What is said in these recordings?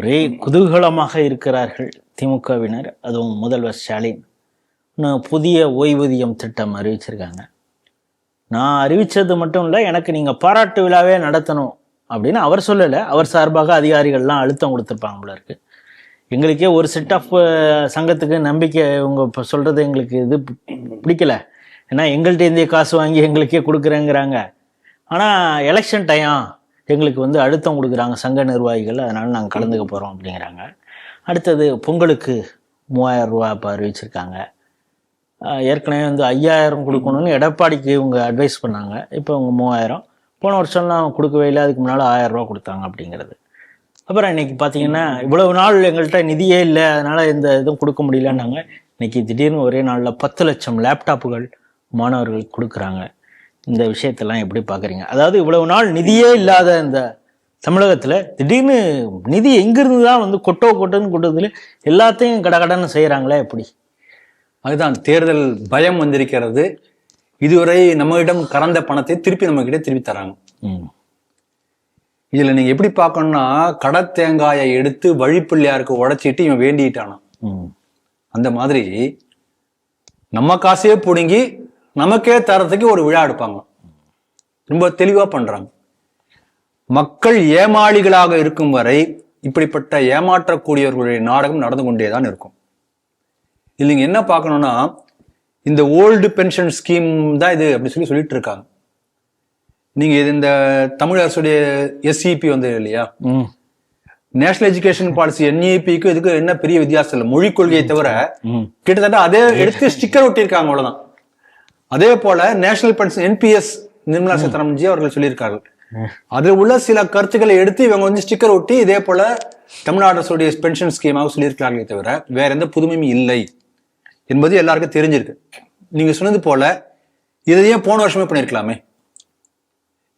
ஒரே குதூகலமாக இருக்கிறார்கள் திமுகவினர். அதுவும் முதல்வர் ஸ்டாலின். இன்னும் புதிய ஓய்வூதியம் திட்டம் அறிவிச்சிருக்காங்க. நான் அறிவித்தது மட்டும் இல்லை எனக்கு நீங்கள் பாராட்டு விழாவே நடத்தணும் அப்படின்னு அவர் சொல்லலை. அவர் சார்பாக அதிகாரிகள்லாம் அழுத்தம் கொடுத்துருப்பாங்க போல இருக்கு. எங்களுக்கே ஒரு செட் ஆஃப் சங்கத்துக்கு நம்பிக்கை இவங்க இப்போ சொல்கிறது எங்களுக்கு இது பிடிக்கல. ஏன்னா எங்கள்கிட்ட இருந்தே காசு வாங்கி எங்களுக்கே கொடுக்குறேங்கிறாங்க. ஆனால் எலெக்ஷன் டைம் எங்களுக்கு வந்து அழுத்தம் கொடுக்குறாங்க சங்க நிர்வாகிகள் அதனால் நாங்கள் கலந்துக்க போகிறோம் அப்படிங்கிறாங்க. அடுத்தது பொங்கலுக்கு மூவாயிரம் ரூபா இப்போ அறிவிச்சிருக்காங்க. ஏற்கனவே வந்து ஐயாயிரம் கொடுக்கணும்னு எடப்பாடிக்கு இவங்க அட்வைஸ் பண்ணாங்க. இப்போ இவங்க மூவாயிரம். போன வருஷம்லாம் கொடுக்கவே இல்லை அதுக்கு முன்னால் ஆயிரம் ரூபா கொடுத்தாங்க அப்படிங்கிறது. அப்புறம் இன்னைக்கு பார்த்தீங்கன்னா இவ்வளவு நாள் எங்கள்கிட்ட நிதியே இல்லை அதனால் இந்த இதுவும் கொடுக்க முடியலன்னாங்க. இன்னைக்கு திடீர்னு ஒரே நாளில் பத்து லட்சம் லேப்டாப்புகள் மாணவர்களுக்கு கொடுக்குறாங்க. இந்த விஷயத்தெல்லாம் எப்படி பார்க்குறீங்க? அதாவது இவ்வளவு நாள் நிதியே இல்லாத இந்த தமிழகத்தில் திடீர்னு நிதி எங்கிருந்து தான் வந்து கொட்டோ கொட்டோன்னு கொட்டதுல எல்லாத்தையும் கடகடன்னு செய்கிறாங்களே எப்படி? அதுதான் தேர்தல் பயம் வந்திருக்கிறது. இதுவரை நம்மகிடம் கறந்த பணத்தை திருப்பி நம்ம கிட்ட திருப்பி தராங்க. இதுல நீங்க எப்படி பார்க்கணும்னா கடை தேங்காயை எடுத்து வழிப்பிள்ளையாருக்கு உடைச்சிட்டு இவன் வேண்டிட்டானா ம். அந்த மாதிரி நம்ம காசையே பிடுங்கி நமக்கே தரத்துக்கு ஒரு விழா எடுப்பாங்க. ரொம்ப தெளிவா பண்றாங்க. மக்கள் ஏமாளிகளாக இருக்கும் வரை இப்படிப்பட்ட ஏமாற்றக்கூடியவர்களுடைய நாடகம் நடந்து கொண்டேதான் இருக்கும். இதுல நீங்க என்ன பார்க்கணும்னா இந்த ஓல்டு பென்ஷன் ஸ்கீம் தான் இது அப்படி சொல்லி சொல்லிட்டு இருக்காங்க. நீங்க இது இந்த தமிழ் அரசுடைய எஸ்சிபி வந்தது இல்லையா? ம். நேஷனல் எஜுகேஷன் பாலிசி என்இபிக்கு இதுக்கு என்ன பெரிய வித்தியாசம் இல்லை. மொழிக் கொள்கையை தவிர கிட்டத்தட்ட அதே எடுத்து ஸ்டிக்கர் ஒட்டியிருக்காங்க அவ்வளவுதான். அதே போல நேஷனல் பென்ஷன் என்பிஎஸ் நிர்மலா சீதாராமன்ஜி அவர்கள் சொல்லியிருக்கார்கள். அதில் உள்ள சில கருத்துக்களை எடுத்து இவங்க வந்து ஸ்டிக்கர் ஒட்டி இதே போல தமிழ்நாடு அரசுடைய பென்ஷன் ஸ்கீமாக சொல்லியிருக்கிறார்களே தவிர வேற எந்த புதுமையும் இல்லை என்பது எல்லாருக்கும் தெரிஞ்சிருக்கு. நீங்க சொன்னது போல இதையே போன வருஷமே பண்ணியிருக்கலாமே.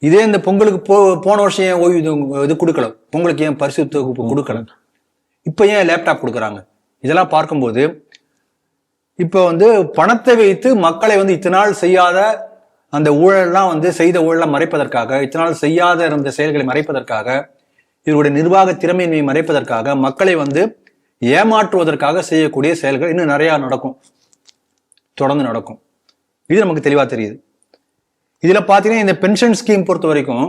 இதே இந்த பொங்கலுக்கு போ போன வருஷம் ஏன் ஓய்வு இது கொடுக்கல? பொங்கலுக்கு ஏன் பரிசு தொகுப்பு கொடுக்கல? இப்போ ஏன் லேப்டாப் கொடுக்குறாங்க? இதெல்லாம் பார்க்கும்போது இப்போ வந்து பணத்தை வைத்து மக்களை வந்து இத்தனை நாள் செய்யாத அந்த ஊழல்லாம் வந்து செய்த ஊழலை மறைப்பதற்காக இத்தனை நாள் செய்யாத இருந்த செயல்களை மறைப்பதற்காக இவருடைய நிர்வாக திறமையின்மையை மறைப்பதற்காக மக்களை வந்து ஏமாற்றுவதற்காக செய்யக்கூடிய செயல்கள் இன்னும் நிறையா நடக்கும். தொடர்ந்து நடக்கும். இது நமக்கு தெளிவாக தெரியுது. இதில் பார்த்தீங்கன்னா இந்த பென்ஷன் ஸ்கீம் பொறுத்த வரைக்கும்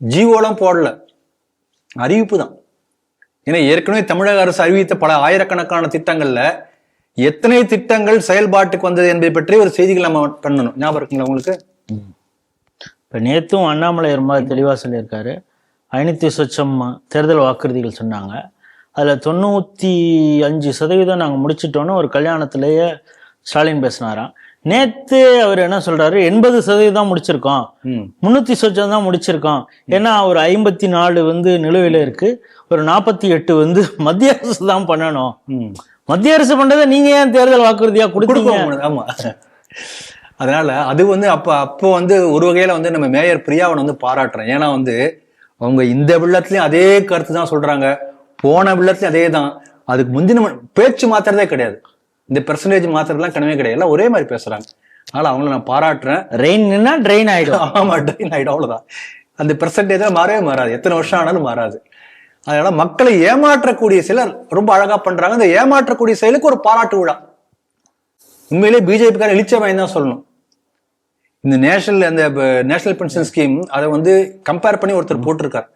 ஜிஓலாம் போடல. அறிவிப்பு தான். ஏன்னா ஏற்கனவே தமிழக அரசு அறிவித்த பல ஆயிரக்கணக்கான திட்டங்களில் எத்தனை திட்டங்கள் செயல்பாட்டுக்கு வந்தது என்பதை பற்றி ஒரு செய்திகள் நம்ம பண்ணணும். ஞாபகம் இருக்குங்களா உங்களுக்கு? இப்போ நேற்றும் அண்ணாமலை மாதிரி தெளிவாக சொல்லியிருக்காரு. ஐநூத்தி சொச்சம் தேர்தல் வாக்குறுதிகள் சொன்னாங்க. அதில் தொண்ணூற்றி அஞ்சு சதவீதம் நாங்கள் முடிச்சிட்டோன்னு ஒரு கல்யாணத்திலேயே ஸ்டாலின் பேசினாராம். நேத்து அவர் என்ன சொல்றாரு? எண்பது சதவீதம் முடிச்சிருக்கோம். முன்னூத்தி சொச்சம் தான் முடிச்சிருக்கோம். ஏன்னா ஒரு ஐம்பத்தி நாலு வந்து நிலுவையில் இருக்கு. ஒரு நாற்பத்தி எட்டு வந்து மத்திய அரசு தான் பண்ணணும். மத்திய அரசு பண்றதை நீங்க ஏன் தேர்தல் வாக்குறுதியா கொடுக்க ஆமா. அதனால அது வந்து அப்ப அப்போ வந்து ஒரு வகையில வந்து நம்ம மேயர் பிரியாவனை வந்து பாராட்டுறேன். ஏன்னா வந்து அவங்க இந்த வில்லத்துலயும் அதே கருத்து தான் சொல்றாங்க. போன வில்லத்துலயும் அதே தான் அதுக்கு முந்தின பேச்சு மாத்துறதே கிடையாது. இந்த பெர்சன்டேஜ் மாத்துறதுலாம் கிடையவே கிடையாது. எல்லாம் ஒரே மாதிரி பேசுறாங்க. அதனால அவங்கள நான் பாராட்டுறேன். ரெயின் நின்னா ட்ரெயின் ஆயிடும். ஆமா ட்ரெயின் ஆயிடும். அவ்வளவுதான். அந்த பெர்சன்டேஜ் மாறவே மாறாது. எத்தனை வருஷம் ஆனாலும் மாறாது. அதனால மக்களை ஏமாற்றக்கூடிய சிலர் ரொம்ப அழகா பண்றாங்க. இந்த ஏமாற்றக்கூடிய செயலுக்கு ஒரு பாராட்டு விழா. உண்மையிலே பிஜேபிக்கார இழிச்சவன் தான் சொல்லணும். இந்த நேஷனல் அந்த நேஷனல் பென்ஷன் ஸ்கீம் அதை வந்து கம்பேர் பண்ணி ஒருத்தர் போட்டிருக்கார்.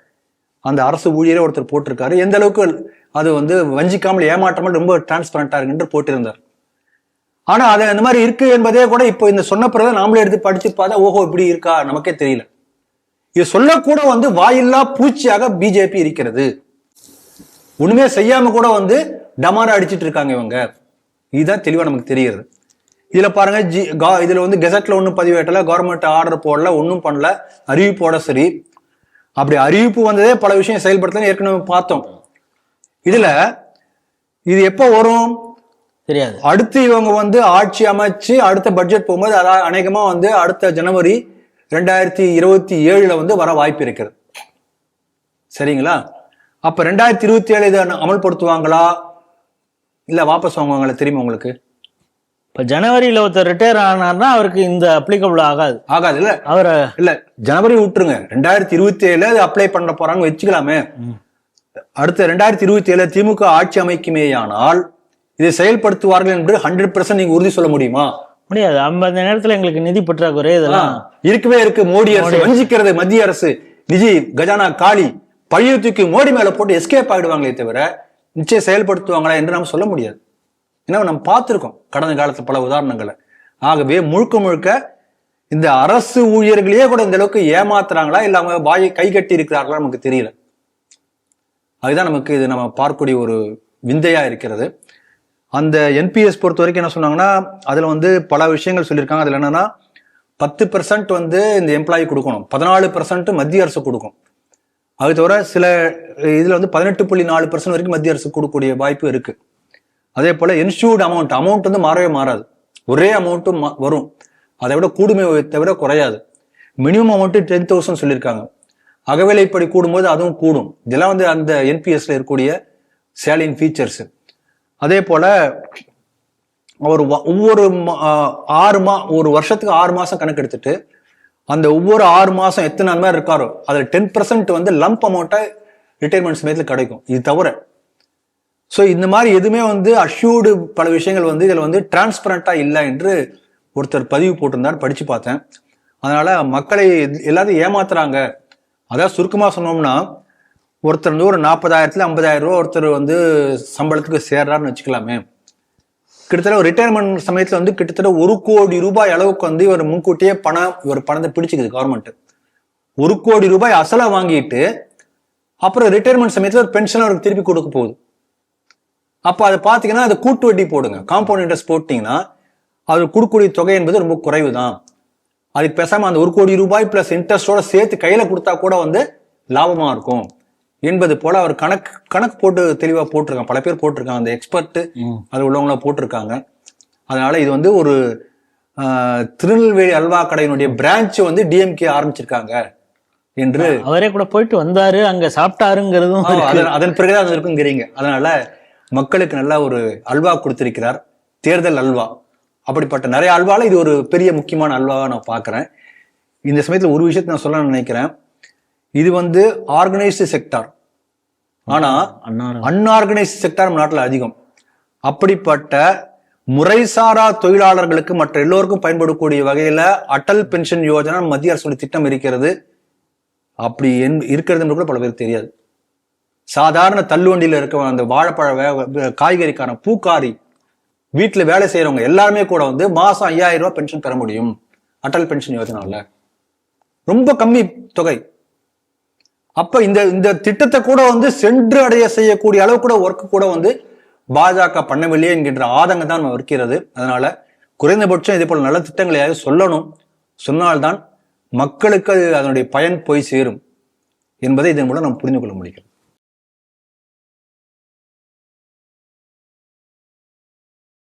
அந்த அரசு ஊழியரே ஒருத்தர் போட்டிருக்காரு. எந்த அளவுக்கு அது வந்து வஞ்சிக்காமல் ஏமாற்றாமல் ரொம்ப டிரான்ஸ்பரண்டா இருக்குன்னு போட்டிருந்தார். ஆனா அது அந்த மாதிரி இருக்கு என்பதே கூட இப்போ இந்த சொன்ன பிறகு நாமளே எடுத்து படிச்சு பார்த்தா ஓஹோ இப்படி இருக்கா? நமக்கே தெரியல. இது சொல்லக்கூட வந்து வாயில்லா பூச்சியாக பிஜேபி இருக்கிறது. ஒண்ணுமே செய்யாம கூட வந்து டமாரா அடிச்சிட்டு இருக்காங்க இவங்க. இதுதான் தெளிவா நமக்கு தெரிகிறது. இதுல பாருங்க ஜி கா- இதுல வந்து கெசட்ல ஒன்றும் பதிவேட்டல கவர்மெண்ட் ஆர்டர் போடல ஒன்றும் பண்ணல அறிவிப்போட சரி. அப்படி அறிவிப்பு வந்ததே பல விஷயம் செயல்படுத்தல ஏற்கனவே பார்த்தோம். இதுல இது எப்போ வரும்? தெரியாது. அடுத்து இவங்க வந்து ஆட்சி அமைச்சு அடுத்த பட்ஜெட் போகும்போது அதாவது அநேகமா வந்து அடுத்த ஜனவரி ரெண்டாயிரத்தி இருபத்தி ஏழுல வந்து வர வாய்ப்பு இருக்கிறது சரிங்களா? அப்ப ரெண்டாயிரத்தி இருபத்தி ஏழு இதை அமல்படுத்துவாங்களா? இல்ல வாபஸ் வாங்குவாங்களா தெரியுமா உங்களுக்கு? இப்ப ஜனவரியில ஒருத்தர் ரிட்டையர் ஆனார்னா அவருக்கு இந்த அப்ளிகபிள் ஆகாது. ஆகாது இல்ல? அவரை இல்ல ஜனவரி விட்டுருங்க. ரெண்டாயிரத்தி இருபத்தி அது அப்ளை பண்ண போறாங்க வச்சுக்கலாமே. அடுத்த ரெண்டாயிரத்தி இருபத்தி ஏழு திமுக ஆட்சி அமைக்குமேயானால் இதை செயல்படுத்துவார்கள் என்று ஹண்ட்ரட் பர்சன்ட் நீங்க உறுதி சொல்ல முடியுமா? முடியாது. ஐம்பது நேரத்துல எங்களுக்கு நிதி பற்றாக்குறை இதெல்லாம் இருக்கவே இருக்கு. மோடி அரசு வஞ்சிக்கிறது. மத்திய அரசு நிதி கஜானா காலி பழைய தூக்கி மோடி மேல போட்டு எஸ்கேப் ஆகிடுவாங்களே தவிர நிச்சயம் செயல்படுத்துவாங்களா என்று நம்ம சொல்ல முடியாது. ஏன்னா நம்ம பார்த்திருக்கோம் கடந்த காலத்துல பல உதாரணங்களை. ஆகவே முழுக்க முழுக்க இந்த அரசு ஊழியர்களையே கூட இந்த அளவுக்கு ஏமாத்துறாங்களா? இல்ல அவங்க வாயை கை கட்டி இருக்கிறார்களா? நமக்கு தெரியல. அதுதான் நமக்கு இது நம்ம பார்க்கக்கூடிய ஒரு விந்தையா இருக்கிறது. அந்த என்பிஎஸ் பொறுத்த வரைக்கும் என்ன சொன்னாங்கன்னா அதில் வந்து பல விஷயங்கள் சொல்லியிருக்காங்க. அதில் என்னன்னா பத்து பெர்சன்ட் வந்து இந்த எம்ப்ளாயி கொடுக்கணும். பதினாலு பெர்சன்ட் மத்திய அரசு கொடுக்கும். அது தவிர சில இதில் வந்து பதினெட்டு புள்ளி நாலு பெர்சன்ட் வரைக்கும் மத்திய அரசு கொடுக்கக்கூடிய வாய்ப்பு இருக்கு. அதே போல இன்ஸ்டியூட் அமௌண்ட் அமௌண்ட் வந்து மாறவே மாறாது. ஒரே அமௌண்ட்டும் வரும். அதை விட கூடுமே தவிர குறையாது. மினிமம் அமௌண்ட் டென் தௌசண்ட் சொல்லியிருக்காங்க. அகவிலைப்படி கூடும்போது அதுவும் கூடும். இதெல்லாம் வந்து அந்த என்பிஎஸ்ல இருக்கக்கூடிய சேலின் ஃபீச்சர்ஸ் அதே போல ஒரு ஒவ்வொரு மா- ஆறு மா ஒரு வருஷத்துக்கு ஆறு மாசம் கணக்கு எடுத்துட்டு அந்த ஒவ்வொரு ஆறு மாசம் எத்தனை நாள் மாதிரி இருக்காரோ அதுல டென் பர்சன்ட் வந்து லம்ப் அமௌண்ட்டை ரிட்டைர்மெண்ட் சமயத்தில் கிடைக்கும். இது தவிர ஸோ இந்த மாதிரி எதுவுமே வந்து அஷ்யூர்டு பல விஷயங்கள் வந்து இதில் வந்து டிரான்ஸ்பரண்டா இல்லை என்று ஒருத்தர் பதிவு போட்டிருந்தார் படிச்சு பார்த்தேன். அதனால மக்களை எல்லாத்தையும் ஏமாத்துறாங்க. அதாவது சுருக்கமாக சொன்னோம்னா ஒருத்தர் வந்து ஒரு நாற்பதாயிரத்துல ஐம்பதாயிரம் ரூபா ஒருத்தர் வந்து சம்பளத்துக்கு சேர்றாருன்னு வச்சுக்கலாமே. கிட்டத்தட்ட ஒரு ரிட்டையர்மெண்ட் சமயத்துல வந்து கிட்டத்தட்ட ஒரு கோடி ரூபாய் அளவுக்கு வந்து இவர் முன்கூட்டியே பணம் இவர் பணத்தை பிடிச்சிக்குது கவர்மெண்ட் ஒரு கோடி ரூபாய் அசலை வாங்கிட்டு அப்புறம் ரிட்டையர்மெண்ட் சமயத்துல ஒரு பென்ஷன் அவருக்கு திருப்பி கொடுக்க போகுது. அப்ப அதை பாத்தீங்கன்னா அதை கூட்டு வட்டி போடுங்க. காம்பவுண்ட் இன்ட்ரெஸ்ட் போட்டீங்கன்னா அது கொடுக்கக்கூடிய தொகை என்பது ரொம்ப குறைவு தான் அதுக்கு பேசாம அந்த ஒரு கோடி ரூபாய் பிளஸ் இன்ட்ரெஸ்டோட சேர்த்து கையில கொடுத்தா கூட வந்து லாபமா இருக்கும். என்பது போல அவர் கணக்கு கணக்கு போட்டு தெளிவா போட்டிருக்காங்க. பல பேர் போட்டிருக்காங்க. அந்த எக்ஸ்பர்ட் ம். அது உள்ளவங்கள போட்டிருக்காங்க. அதனால இது வந்து ஒரு திருநெல்வேலி அல்வா கடையினுடைய பிரான்ச் வந்து டிஎம்கே ஆரம்பிச்சிருக்காங்க என்று அவரே கூட போயிட்டு வந்தாரு. அங்க சாப்பிட்டாருங்கிறதும். அதன் பிறகுதான் அது இருக்குங்கிறீங்க. அதனால மக்களுக்கு நல்ல ஒரு அல்வா கொடுத்திருக்கிறார். தேர்தல் அல்வா. அப்படிப்பட்ட நிறைய அல்வால இது ஒரு பெரிய முக்கியமான அல்வாவா நான் பார்க்கிறேன் இந்த சமயத்துல ஒரு விஷயத்தை நான் சொல்ல நினைக்கிறேன். இது வந்து ஆர்கனைஸ்டு செக்டார் ஆனா அன்ஆர்கனைஸ்டு செக்டார் நம்ம நாட்டுல அதிகம். அப்படிப்பட்ட முறைசாரா தொழிலாளர்களுக்கு மற்ற எல்லோருக்கும் பயன்படக்கூடிய வகையில அடல் பென்ஷன் யோஜனா மத்திய அரசுடைய திட்டம் இருக்கிறது. அப்படி என்- இருக்கிறது என்று கூட பல பேருக்கு தெரியாது. சாதாரண தள்ளுவண்டியில இருக்க அந்த வாழைப்பழ காய்கறிக்கான பூக்காரி வீட்டுல வேலை செய்யறவங்க எல்லாருமே கூட வந்து மாசம் ஐயாயிரம் ரூபாய் பென்ஷன் பெற முடியும். அடல் பென்ஷன் யோஜனால. ரொம்ப கம்மி தொகை. அப்ப இந்த இந்த திட்டத்தை கூட வந்து சென்று அடைய செய்யக்கூடிய அளவு கூட ஒர்க் கூட வந்து பாஜக பண்ணவில்லையே என்கின்ற ஆதங்கம் தான் இருக்கிறது. அதனால குறைந்தபட்சம் இதே போல நல்ல திட்டங்களையாவது சொல்லணும். சொன்னால்தான் மக்களுக்கு அது அதனுடைய பயன் போய் சேரும் என்பதை இதன் மூலம் நாம் புரிந்து கொள்ள முடியும்